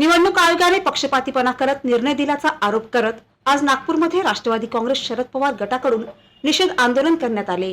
निवडणूक आयोगाने पक्षपातीपणा करत निर्णय दिल्याचा आरोप करत आज नागपूरमध्ये राष्ट्रवादी काँग्रेस शरद पवार गटाकडून निषेध आंदोलन करण्यात आले.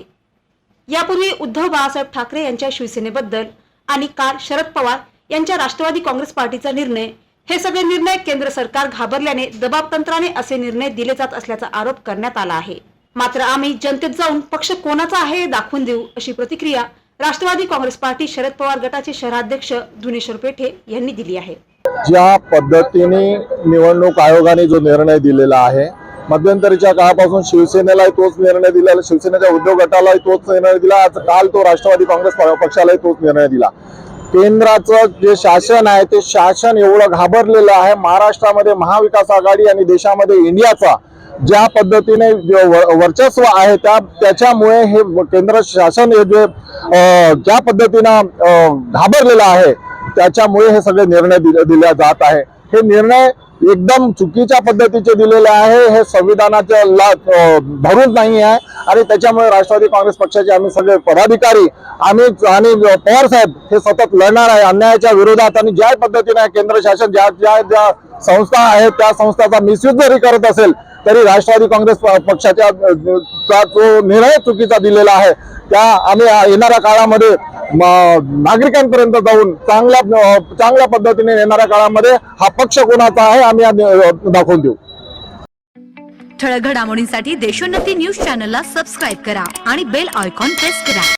यापूर्वी उद्धव बाळासाहेब ठाकरे यांच्या शिवसेनेबद्दल आणि काल शरद पवार यांच्या राष्ट्रवादी काँग्रेस पार्टीचा निर्णय हे सगळे निर्णय केंद्र सरकार घाबरल्याने दबावतंत्राने असे निर्णय दिले जात असल्याचा आरोप करण्यात आला आहे. मात्र आम्ही जनतेत जाऊन पक्ष कोणाचा आहे हे दाखवून देऊ अशी प्रतिक्रिया राष्ट्रवादी काँग्रेस पार्टी शरद पवार गटाचे शहराध्यक्ष धुनेश्वर पेठे यांनी दिली आहे. ज्या पद्धतीने निवडणूक आयोगाने जो निर्णय दिलेला आहे मध्यंतरीच्या काळापासून शिवसेनेलाही तोच निर्णय दिला शिवसेनेच्या उद्योग गटालाही तोच निर्णय दिला आज काल तो राष्ट्रवादी काँग्रेस पक्षालाही तोच निर्णय दिला. केंद्राचं जे शासन आहे ते शासन एवढं घाबरलेलं आहे महाराष्ट्रामध्ये महाविकास आघाडी आणि देशामध्ये इंडियाचा ज्या पद्धतीने व- वर्चस्व आहे त्या त्याच्यामुळे हे केंद्र शासन हे जे ज्या पद्धतीनं घाबरलेलं आहे त्याच्यामुळे हे सगळे निर्णय दिले दिले जात आहे. हे निर्णय एकदम चुकीच्या पद्धतीचे दिलेले आहे. हे संविधानाच्या ला भरून नाही आहे. आणि त्याच्यामुळे राष्ट्रवादी काँग्रेस पक्षाचे आम्ही सगळे पदाधिकारी आम्ही आणि पवार साहेब हे सतत लढणार आहे. अन्यायाच्या विरोधात आणि ज्या पद्धतीने केंद्र शासन ज्या ज्या ज्या संस्था आहेत त्या संस्थाचा मिसयूज जरी करत असेल तरी राष्ट्रवादी काँग्रेस पक्षाच्या जो निर्णय चुकीचा दिलेला आहे त्या आम्ही येणाऱ्या काळामध्ये नागरिकांपर्यंत जाऊन चांगल्या चांगल्या पद्धतीने येणाऱ्या काळामध्ये हा पक्ष कोणाचा आहे आम्ही दाखवून देऊ. ठळक घडामोडींसाठी देशोन्नती न्यूज चॅनलला सबस्क्राईब करा आणि बेल आयकॉन प्रेस करा.